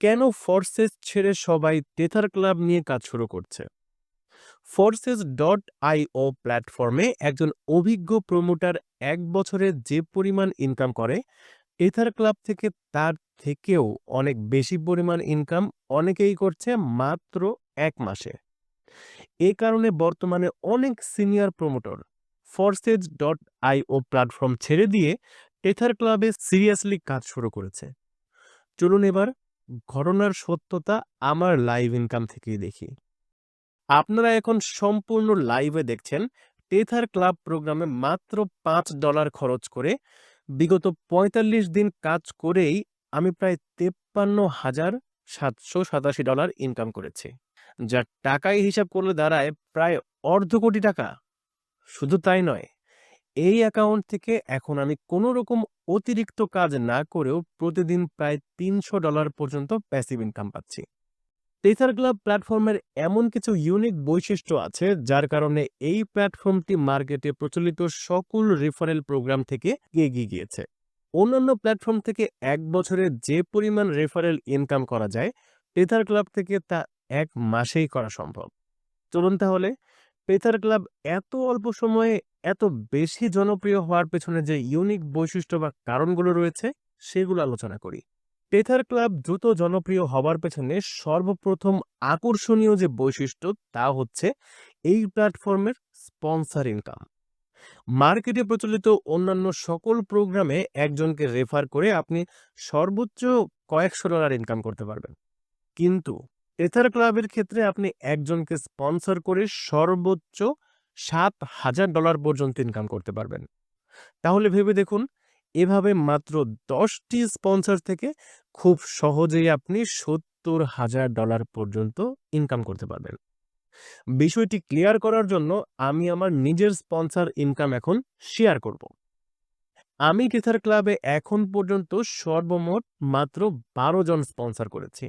কেন ফোর্সেস ছেড়ে সবাই টেথার ক্লাব নিয়ে কাজ শুরু করছে? ফোর্সেস ডট আইও প্ল্যাটফর্মে একজন অভিজ্ঞ প্রমোটার এক বছরে যে পরিমাণ ইনকাম করে এথার ক্লাব থেকে তার থেকেও অনেক বেশি পরিমাণ ইনকাম অনেকেই করছে মাত্র এক মাসে। এ কারণে বর্তমানে অনেক senior promoter Forsage dot IO platform ছেড়ে দিয়ে টেথার ক্লাবে সিরিয়াসলি কাজ শুরু করেছে। চলুন এবার ঘটনার সত্যতা আমার লাইভ ইনকাম থেকেই দেখি। আপনারা এখন সম্পূর্ণ লাইভে দেখছেন টেথার ক্লাব প্রোগ্রামে মাত্র পাঁচ ডলার খরচ করে বিগত পঁয়তাল্লিশ দিন কাজ করেই আমি প্রায় তেপ্পান্ন হাজার সাতশো সাতাশি ডলার ইনকাম করেছি। যা টাকায় হিসাব করলে দাঁড়ায় প্রায় অর্ধ কোটি টাকা। শুধু তাই নয় এই অ্যাকাউন্ট থেকে এখন আমি কোনো রকম অতিরিক্ত কাজ না করেও প্রতিদিন প্রায় তিনশো ডলার পর্যন্ত প্যাসিভ ইনকাম পাচ্ছি। টেথার ক্লাব প্ল্যাটফর্মের এমন কিছু ইউনিক বৈশিষ্ট্য আছে, যার কারণে এই প্ল্যাটফর্মটি মার্কেটে প্রচলিত সকল রেফারেল প্রোগ্রাম থেকে এগিয়ে গিয়েছে। অন্যান্য প্ল্যাটফর্ম থেকে এক বছরে যে পরিমাণ রেফারেল ইনকাম করা যায় টেথার ক্লাব থেকে তা এক মাসেই করা সম্ভব। চলুন তাহলে পেথার ক্লাব এত অল্প সময়ে এত বেশি জনপ্রিয় হওয়ার পেছনে যে ইউনিক বৈশিষ্ট্য বা কারণগুলো রয়েছে, সেগুলো আলোচনা করি। পেথার ক্লাব দ্রুত জনপ্রিয় হবার পেছনে সর্বপ্রথম আকর্ষণীয় যে বৈশিষ্ট্য, তা হচ্ছে এই প্ল্যাটফর্মের স্পন্সর ইনকাম মার্কেটে প্রচলিত অন্যান্য সকল প্রোগ্রামে একজনকে রেফার করে আপনি সর্বোচ্চ কয়েকশো ডলার ইনকাম করতে পারবেন। কিন্তু এথার ক্লাবের ক্ষেত্রে আপনি একজনকে স্পন্সর করে সর্বোচ্চ সাত হাজার ডলার পর্যন্ত ইনকাম করতে পারবেন। তাহলে ভেবে দেখুন, এভাবে মাত্র দশটি স্পন্সর থেকে খুব সহজেই আপনি সত্তর হাজার ডলার পর্যন্ত ইনকাম করতে পারবেন। বিষয়টি ক্লিয়ার করার জন্য আমি আমার নিজের স্পন্সর ইনকাম এখন শেয়ার করব। আমি টেথার ক্লাবে এখন পর্যন্ত সর্বমোট মাত্র বারো জন স্পন্সর করেছি।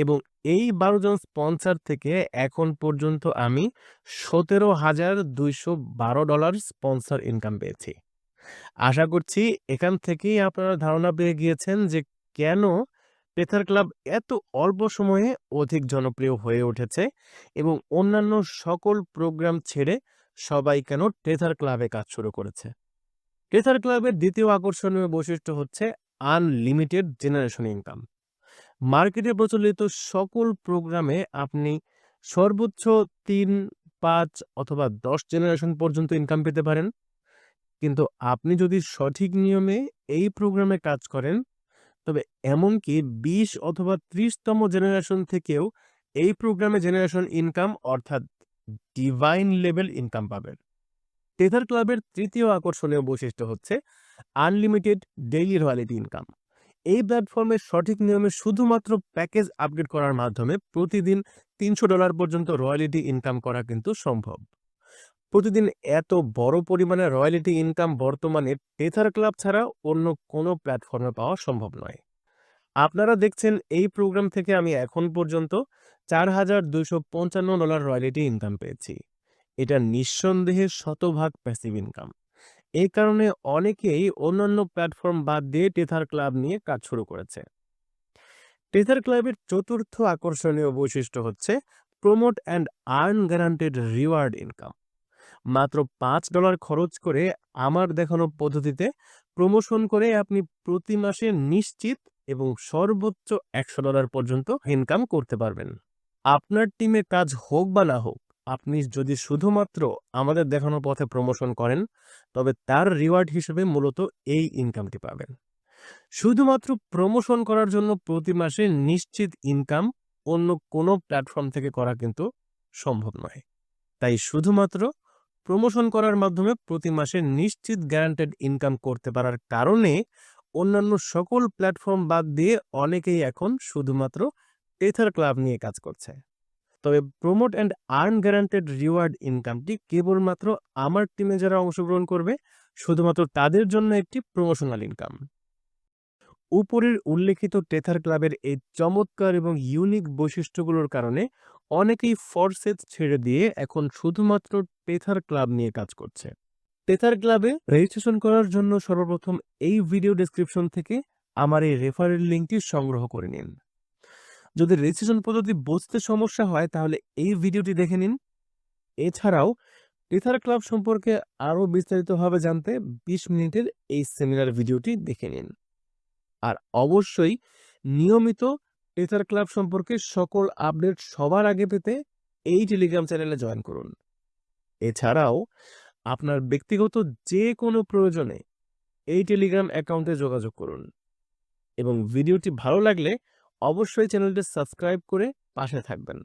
এবং এই বারো জন স্পন্সর থেকে এখন পর্যন্ত আমি সতেরো হাজার দুইশো বারো ডলার স্পন্সর ইনকাম পেয়েছি। আশা করছি এখান থেকেই আপনারা ধারণা পেয়ে গিয়েছেন যে কেন পেথার ক্লাব এত অল্প সময়ে অধিক জনপ্রিয় হয়ে উঠেছে এবং অন্যান্য সকল প্রোগ্রাম ছেড়ে সবাই কেন টেথার ক্লাবে কাজ শুরু করেছে। টেথার ক্লাবের দ্বিতীয় আকর্ষণীয় বৈশিষ্ট্য হচ্ছে আনলিমিটেড জেনারেশন ইনকাম মার্কেটে প্রচলিত সকল প্রোগ্রামে আপনি সর্বোচ্চ তিন, পাঁচ অথবা দশ জেনারেশন পর্যন্ত ইনকাম পেতে পারেন। কিন্তু আপনি যদি সঠিক নিয়মে এই প্রোগ্রামে কাজ করেন, তবে এমনকি বিশ অথবা ত্রিশতম জেনারেশন থেকেও এই প্রোগ্রামে জেনারেশন ইনকাম অর্থাৎ ডিভাইন লেভেল ইনকাম পাবেন। টেথার ক্লাবের তৃতীয় আকর্ষণীয় বৈশিষ্ট্য হচ্ছে আনলিমিটেড ডেইলি রয়্যালিটি ইনকাম এই প্ল্যাটফর্মে সঠিক নিয়মে শুধুমাত্র প্যাকেজ আপডেট করার মাধ্যমে প্রতিদিন তিনশো ডলার পর্যন্ত রয়্যালিটি ইনকাম করা কিন্তু সম্ভব। প্রতিদিন এত বড় পরিমাণে রয়্যালিটি ইনকাম বর্তমানে টেথার ক্লাব ছাড়া অন্য কোনো প্ল্যাটফর্মে পাওয়া সম্ভব নয়। আপনারা দেখছেন এই প্রোগ্রাম থেকে আমি এখন পর্যন্ত চার হাজার দুইশো পঞ্চান্ন ডলার রয়্যালিটি ইনকাম পেয়েছি। এটা নিঃসন্দেহে শতভাগ প্যাসিভ ইনকাম এই কারণে অনেকেই অন্যান্য প্ল্যাটফর্ম বাদ দিয়ে টেথার ক্লাব নিয়ে কাজ শুরু করেছে। টেথার ক্লাবের চতুর্থ আকর্ষণীয় বৈশিষ্ট্য হচ্ছে promote and earn guaranteed reward income মাত্র পাঁচ ডলার খরচ করে আমার দেখানো পদ্ধতিতে প্রমোশন করে আপনি প্রতি মাসে নিশ্চিত এবং সর্বোচ্চ একশো ডলার পর্যন্ত ইনকাম করতে পারবেন। আপনার টিমে কাজ হোক বা না হোক আপনি যদি শুধুমাত্র আমাদের দেখানো পথে প্রমোশন করেন, তবে তার রিওয়ার্ড হিসেবে মূলত এই ইনকামটি পাবেন। শুধুমাত্র প্রমোশন করার জন্য প্রতি মাসে নিশ্চিত ইনকাম অন্য কোনো প্ল্যাটফর্ম থেকে করা কিন্তু সম্ভব নয়। তাই শুধুমাত্র প্রমোশন করার মাধ্যমে প্রতি মাসে নিশ্চিত গ্যারান্টেড ইনকাম করতে পারার কারণে অন্যান্য সকল প্ল্যাটফর্ম বাদ দিয়ে অনেকেই এখন শুধুমাত্র টেথার ক্লাব নিয়ে কাজ করছে। তবে promote and earn guaranteed reward ইনকামটি কেবলমাত্র আমার টিমে যারা অংশগ্রহণ করবে, শুধুমাত্র তাদের জন্য একটি প্রমোশনাল ইনকাম উপরের উল্লেখিত টেথার ক্লাবের এই চমৎকার এবং ইউনিক বৈশিষ্ট্যগুলোর কারণে অনেকেই ফরসেট ছেড়ে দিয়ে এখন শুধুমাত্র টেথার ক্লাব নিয়ে কাজ করছে। টেথার ক্লাবে রেজিস্ট্রেশন করার জন্য সর্বপ্রথম এই ভিডিও ডেসক্রিপশন থেকে আমার এই রেফারেল লিঙ্কটি সংগ্রহ করে নিন। যদি রেজিস্ট্রেশন পদ্ধতি বুঝতে সমস্যা হয়, তাহলে এই ভিডিওটি দেখে নিন। এছাড়াও, টেথার ক্লাব সম্পর্কে আরও বিস্তারিতভাবে জানতে বিশ মিনিটের এই সেমিনার ভিডিওটি দেখে নিন। আর অবশ্যই নিয়মিত টেথার ক্লাব সম্পর্কে সকল আপডেট সবার আগে পেতে এই টেলিগ্রাম চ্যানেলে জয়েন করুন। এছাড়াও, আপনার ব্যক্তিগত যে কোনো প্রয়োজনে এই টেলিগ্রাম অ্যাকাউন্টে যোগাযোগ করুন। এবং ভিডিওটি ভালো লাগলে অবশ্যই চ্যানেলটি সাবস্ক্রাইব করে পাশে থাকবেন।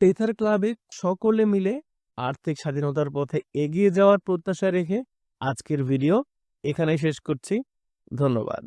টেথার ক্লাবে সকলে মিলে আর্থিক স্বাধীনতার পথে এগিয়ে যাওয়ার প্রত্যাশা রেখে আজকের ভিডিও এখানেই শেষ করছি। ধন্যবাদ।